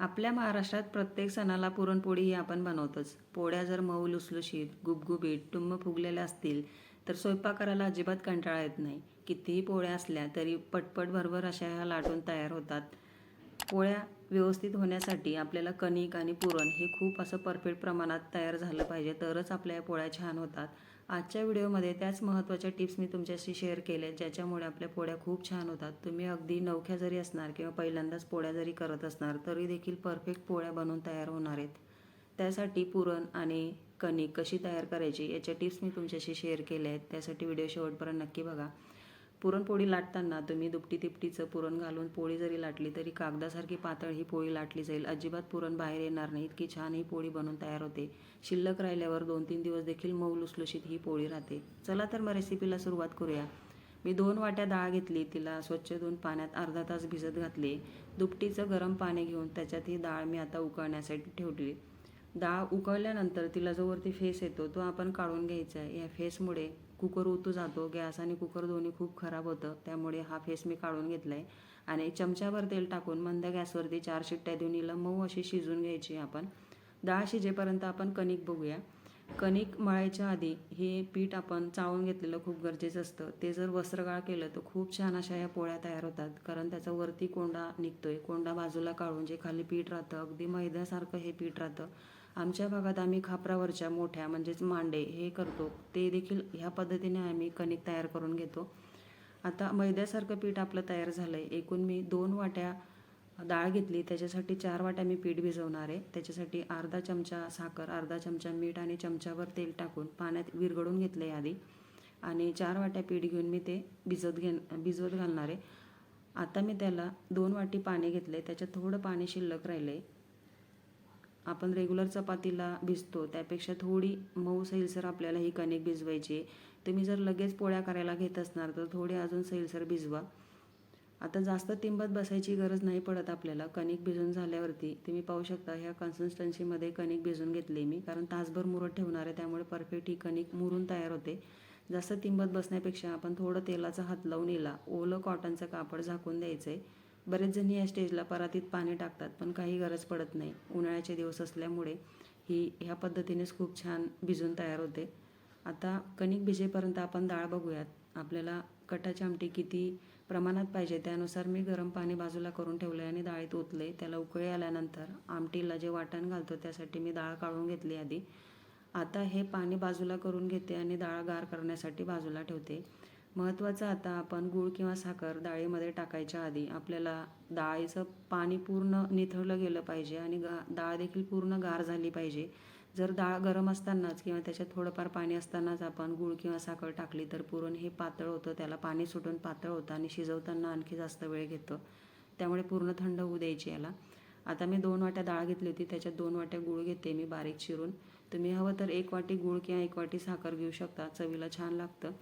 आपल्या महाराष्ट्रात प्रत्येक सणाला पुरणपोळी ही आपण बनवतोच. पोळ्या जर मऊ लुसलुशीत गुबगुबीत टुंब फुगलेल्या असतील तर स्वयंपाक करायला अजिबात कंटाळा येत नाही. कितीही पोळ्या असल्या तरी पटपट भरभर अशा ह्या लाटून तयार होतात. पोळ्या व्यवस्थित होण्यासाठी आपल्याला कणिक आणि पुरण हे खूप असं परफेक्ट प्रमाणात तयार झालं पाहिजे तरच आपल्या या पोळ्या छान होतात. आजच्या व्हिडिओमध्ये त्याच महत्त्वाच्या टिप्स मी तुमच्याशी शेअर केल्या ज्याच्यामुळे आपल्या पोळ्या खूप छान होतात. तुम्ही अगदी नवख्या जरी असणार किंवा पहिल्यांदाच पोळ्या जरी करत असणार तरी देखील परफेक्ट पोळ्या बनवून तयार होणार आहेत. त्यासाठी पुरण आणि कणिक कशी तयार करायची याच्या टिप्स मी तुमच्याशी शेअर केल्या आहेत. त्यासाठी व्हिडिओ शेवटपर्यंत नक्की बघा. पुरणपोळी लाटताना तुम्ही दुपटी तिपटीचं पुरण घालून पोळी जरी लाटली तरी कागदासारखी पातळ ही पोळी लाटली जाईल. अजिबात पुरण बाहेर येणार नाही. इतकी छान ही पोळी बनून तयार होते. शिल्लक राहिल्यावर दोन तीन दिवस देखील मऊ लुसलुशीत ही पोळी राहते. चला तर मग रेसिपीला सुरुवात करूया. मी दोन वाट्या डाळ घेतली. तिला स्वच्छ धुवून पाण्यात अर्धा तास भिजत घातली. दुपटीचं गरम पाणी घेऊन त्याच्यात ही डाळ मी आता उकळण्यासाठी ठेवली. डाळ उकळल्यानंतर तिला जो वरती फेस येतो. तो आपण काढून घ्यायचा आहे. या फेसमुळे कुकर उतू जातो गॅस आणि कुकर दोन्ही खूप खराब होतं त्यामुळे हा फेस मी काढून घेतला आहे आणि चमच्यावर तेल टाकून मंद गॅसवरती चार शिट्ट्या देऊन हिला मऊ अशी शिजून घ्यायची आपण. डाळ शिजेपर्यंत आपण कणिक बघूया. कणिक मळायच्या आधी हे पीठ आपण चाळून घेतलेलं खूप गरजेचं असतं. ते जर वस्त्रगाळ केलं तर खूप छान अशा या पोळ्या तयार होतात. कारण त्याचा वरती कोंडा निघतोय. कोंडा बाजूला काढून जे खाली पीठ राहतं अगदी मैद्यासारखं हे पीठ राहतं. आमच्या भागात आम्ही खापरावरच्या मोठ्या म्हणजेच मांडे हे करतो. ते देखील ह्या पद्धतीने आम्ही कणिक तयार करून घेतो. आता मैद्यासारखं पीठ आपलं तयार झालं आहे एकूण मी दोन वाट्या डाळ घेतली. त्याच्यासाठी चार वाट्या मी पीठ भिजवणार आहे. त्याच्यासाठी अर्धा चमचा साखर अर्धा चमचा मीठ आणि चमच्यावर तेल टाकून पाण्यात विरघळून घेतलं आहे आधी. आणि चार वाट्या पीठ घेऊन मी ते भिजत घे भिजवत घालणार आहे. आता मी त्याला दोन वाटी पाणी घेतलं आहे त्याच्यात थोडं पाणी शिल्लक राहिले आपण रेग्युलर चपातीला भिजतो त्यापेक्षा थोडी मऊ सैलसर आपल्याला ही कणिक भिजवायची तुम्ही जर लगेच पोळ्या करायला घेत असणार तर थोडी अजून सैलसर भिजवा. आता जास्त तिंबत बसायची गरज नाही पडत आपल्याला. कणिक भिजून झाल्यावरती तुम्ही पाहू शकता ह्या कन्सिस्टन्सीमध्ये कणिक भिजून घेतली मी. कारण तासभर मुरत ठेवणार आहे त्यामुळे परफेक्ट ही कणिक मुरून तयार होते. जास्त तिंबत बसण्यापेक्षा आपण थोडं तेलाचा हात लावून येला ओलं कॉटनचं कापड झाकून द्यायचं आहे बरेच जणी या स्टेजला परातीत पाणी टाकतात पण काही गरज पडत नाही. उन्हाळ्याचे दिवस असल्यामुळे ही ह्या पद्धतीनेच खूप छान भिजून तयार होते. आता कणिक भिजेपर्यंत आपण डाळ बघूयात. आपल्याला कटाची आमटी किती प्रमाणात पाहिजे त्यानुसार मी गरम पाणी बाजूला करून ठेवलं आहे आणि डाळीत ओतले त्याला उकळी आल्यानंतर आमटीला जे वाटण घालतो त्यासाठी मी डाळ काढून घेतली आधी. आता हे पाणी बाजूला करून घेते आणि डाळ गार करण्यासाठी बाजूला ठेवते. महत्त्वाचं आता आपण गूळ किंवा साखर डाळीमध्ये टाकायच्या आधी आपल्याला डाळीचं पाणी पूर्ण निथळलं गेलं पाहिजे आणि गा डाळ देखील पूर्ण गार झाली पाहिजे. जर डाळ गरम असतानाच किंवा त्याच्यात थोडंफार पाणी असतानाच आपण गूळ किंवा साखर टाकली तर पुरण हे पातळ होतं त्याला पाणी सुटून पातळ होतं आणि शिजवताना आणखी जास्त वेळ घेतं. त्यामुळे पूर्ण थंड होऊ द्यायची याला. आता मी दोन वाट्या डाळ घेतली होती त्याच्यात दोन वाट्या गूळ घेते मी बारीक चिरून. तुम्ही हवं तर एक वाटी गूळ किंवा एक वाटी साखर घेऊ शकता चवीला छान लागतं.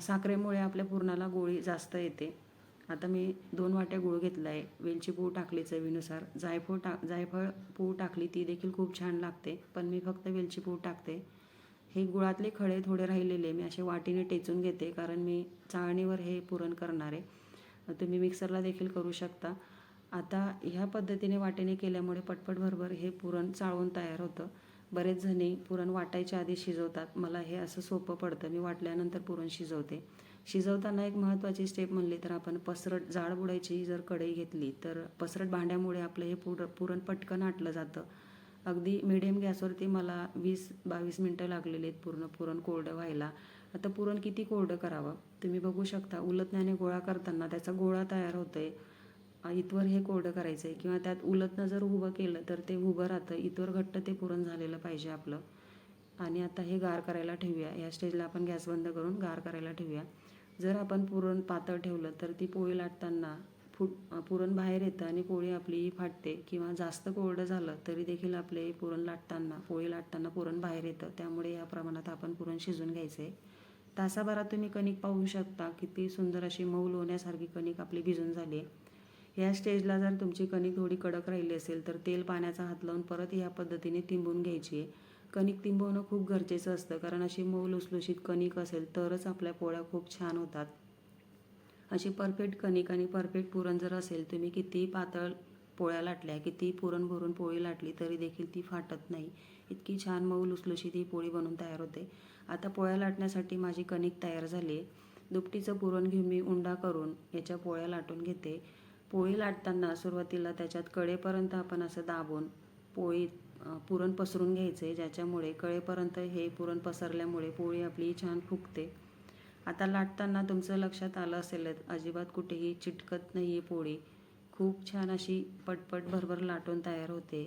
साखरेमुळे आपल्या पुरणाला गोळी जास्त येते. आता मी दोन वाट्या गूळ घेतला आहे वेलची पूड टाकली चवीनुसार. जायफळ टाक जायफळ पूड टाकली ती देखील खूप छान लागते. पण मी फक्त वेलची पूड टाकते. हे गुळातले खडे थोडे राहिलेले मी असे वाटीने टेचून घेते कारण मी चाळणीवर हे पुरण करणार. आहे तुम्ही मिक्सरला देखील करू शकता. आता ह्या पद्धतीने वाटेने केल्यामुळे पटपट भरभर हे पुरण चाळून तयार होतं. बरेच जणी पुरण वाटायच्या आधी शिजवतात. मला हे असं सोपं पडतं. मी वाटल्यानंतर पुरण शिजवते. शिजवताना एक महत्त्वाची स्टेप म्हणली तर आपण पसरट जाड बुडायची जर कढई घेतली तर पसरट भांड्यामुळे आपलं हे पुर पुरण पटकन आटलं जातं. अगदी मिडियम गॅसवरती मला वीस बावीस मिनटं लागलेली आहेत पूर्ण पुरण कोरडं व्हायला. आता पुरण किती कोरडं करावं? तुम्ही बघू शकता उलटण्याने गोळा करताना त्याचा गोळा तयार होतो आहे इथवर हे कोरडं करायचं आहे किंवा त्यात उलटनं जर उभं केलं तर ते उभं राहतं. इथवर घट्ट ते पुरण झालेलं पाहिजे आपलं. आणि आता हे गार करायला ठेवूया. या स्टेजला आपण गॅस बंद करून गार करायला ठेवूया. जर आपण पुरण पातळ ठेवलं तर ती पोळी लाटताना फुट पुरण बाहेर येतं आणि पोळी आपली फाटते. किंवा जास्त कोरडं झालं तरी देखील आपले पुरण लाटताना पोळी लाटताना पुरण बाहेर येतं. त्यामुळे या प्रमाणात आपण पुरण शिजून घ्यायचं आहे तासाभरात तुम्ही कणिक पाहू शकता. किती सुंदर अशी मऊ लोण्यासारखी कणिक आपली भिजून झाली आहे ह्या स्टेजला जर तुमची कणिक थोडी कडक राहिली असेल तर तेल पाण्याचा हात लावून परत या पद्धतीने तिंबून घ्यायची. आहे कणिक तिंबवणं खूप गरजेचं असतं कारण अशी मऊ लुसलुशीत कणिक असेल तरच आपल्या पोळ्या खूप छान होतात. अशी परफेक्ट कणिक आणि परफेक्ट पुरण जर असेल तुम्ही कितीही पातळ पोळ्या लाटल्या किती पुरण भरून पोळी लाटली तरी देखील ती फाटत नाही. इतकी छान मऊ लुसलुशीत ही पोळी बनून तयार होते. आता पोळ्या लाटण्यासाठी माझी कणिक तयार झाली आहे दुपटीचं पुरण घेऊन मी उंडा करून याच्या पोळ्या लाटून घेते. पोळी लाटताना सुरुवातीला त्याच्यात कळेपर्यंत आपण असं दाबून पोळी पुरण पसरून घ्यायचे ज्याच्यामुळे कळेपर्यंत हे पुरण पसरल्यामुळे पोळी आपली छान फुगते. आता लाटताना तुमचं लक्षात आलं असेलच अजिबात कुठेही चिटकत नाही आहे पोळी. खूप छान अशी पटपट भरभर लाटून तयार होते.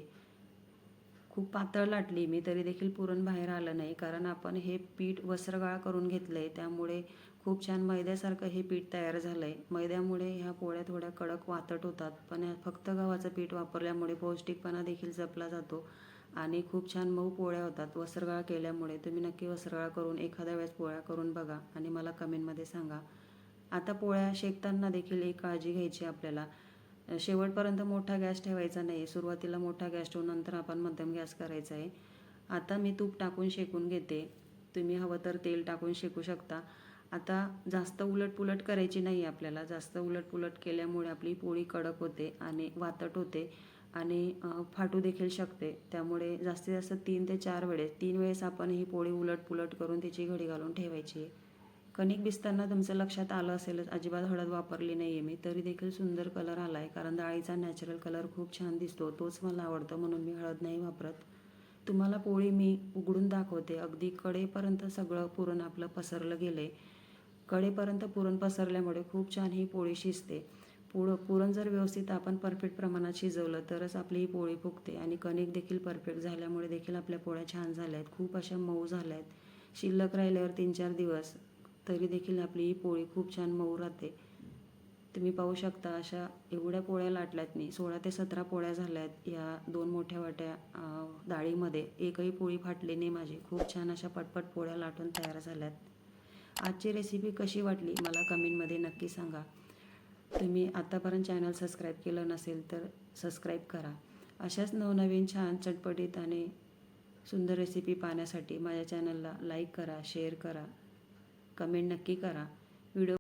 खूप पातळ लाटली मी तरी देखील पुरण बाहेर आलं नाही कारण आपण हे पीठ वस्त्रगाळ करून घेतलं आहे त्यामुळे खूप छान मैद्यासारखं हे पीठ तयार झालं आहे मैद्यामुळे ह्या पोळ्या थोड्या कडक वातट होतात पण ह्या फक्त गव्हाचं पीठ वापरल्यामुळे पौष्टिकपणा देखील जपला जातो आणि खूप छान मऊ पोळ्या होतात. वस्त्रगाळ केल्यामुळे तुम्ही नक्की वस्त्रगाळ करून एखाद्या वेळेस पोळ्या करून बघा आणि मला कमेंटमध्ये सांगा. आता पोळ्या शेकताना देखील एक काळजी घ्यायची आपल्याला. शेवटपर्यंत मोठा गॅस ठेवायचा नाही सुरुवातीला मोठा गॅस ठेवून नंतर आपण मध्यम गॅस करायचा आहे. आता मी तूप टाकून शेकून घेते. तुम्ही हवं तर तेल टाकून शेकू शकता. आता जास्त उलटपुलट करायची नाही आपल्याला. जास्त उलटपुलट केल्यामुळे आपली पोळी कडक होते आणि वातट होते आणि फाटू देखील शकते. त्यामुळे जास्तीत जास्त तीन ते चार वेळेस तीन वेळेस आपण ही पोळी उलटपुलट करून तिची घडी घालून ठेवायची. आहे कणिक भिजताना तुमचं लक्षात आलं असेलच अजिबात हळद वापरली नाही आहे मी तरी देखील सुंदर कलर आला आहे कारण डाळीचा नॅचरल कलर खूप छान दिसतो तोच मला आवडतो म्हणून मी हळद नाही वापरत. तुम्हाला पोळी मी उघडून दाखवते. अगदी कडेपर्यंत सगळं पुरण आपलं पसरलं गेलं आहे कडेपर्यंत पुरण पसरल्यामुळे खूप छान ही पोळी शिजते. पुळ पुरण जर व्यवस्थित आपण परफेक्ट प्रमाणात शिजवलं तरच आपली ही पोळी फुगते आणि कणिक देखील परफेक्ट झाल्यामुळे देखील आपल्या पोळ्या छान झाल्या आहेत खूप अशा मऊ झाल्या आहेत शिल्लक राहिल्यावर तीन चार दिवस तरी देखील आपली ही पोळी खूप छान मऊ राहते. तुम्ही पाहू शकता अशा एवढ्या पोळ्या लाटल्यात मी. सोळा ते सतरा पोळ्या झाल्या आहेत या दोन मोठ्या वाट्या डाळीमध्ये. एकही पोळी फाटली नाही माझी. खूप छान अशा पटपट पोळ्या लाटून तयार झाल्यात. आजची रेसिपी कशी वाटली मला कमेंटमध्ये नक्की सांगा. तुम्ही आतापर्यंत चॅनल सबस्क्राईब केलं नसेल तर सबस्क्राईब करा. अशाच नवनवीन छान चटपटीत आणि सुंदर रेसिपी पाहण्यासाठी माझ्या चॅनलला लाईक करा शेअर करा. कमेंट नक्की करा. व्हिडिओ